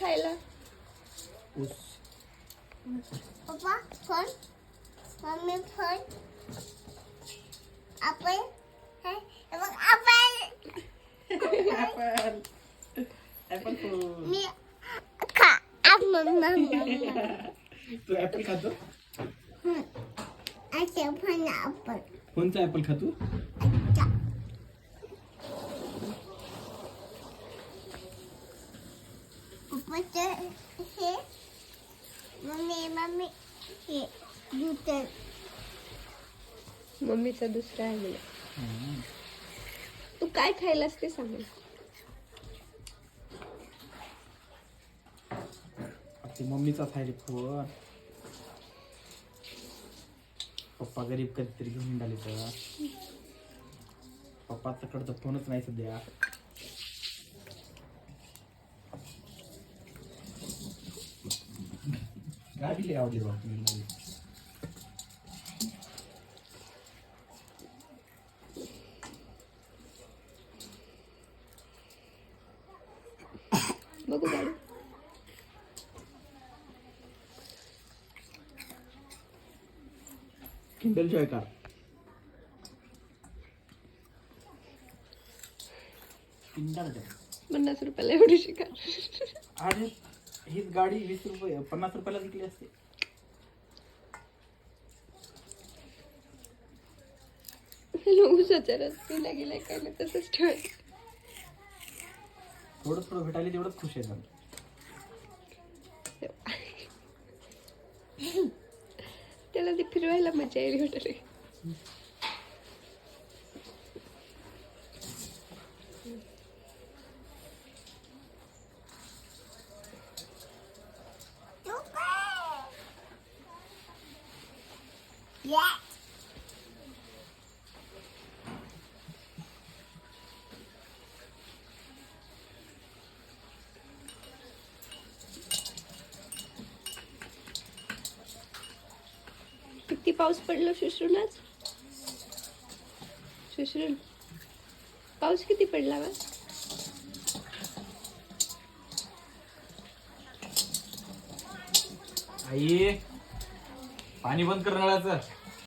खायला? ऊस पप्पा फोन. Mummy phone. आपण बघ आपण. Apple apple phone. मी खा आपण तू ऍपल खातो? आपण. कोणचा ऍपल खातो? हे मम्मी मम्मी हे दूध मम्मीचा दुसरा आहे मला तू काय खायलास ते सांग. ते मम्मीचा आहे रे फोन पप्पा गरीब कधीतरी घेऊन निघाले तर. पप्पाचा कडचा फोनच नाही सध्या. गाडी लय आवडली बा तुम्ही बघू गाडी Kinder Joy car Kinder Joy पन्नास रुपयाला एवढी शिका अरे हीच गाडी वीस रुपये पन्नास रुपयाला विकली असते. उसाच्या रस्त्याला गेलाय काय नाही तसंच ठेवायचं थोडं थोडं भेटायला तेवढंच खुश आहे आम्ही. त्याला ते फिरवायला मजा येईल वाटत किती पाऊस पडला शुश्रून आज पाऊस किती पडला बा? आई पाणी बंद कर नळाचं.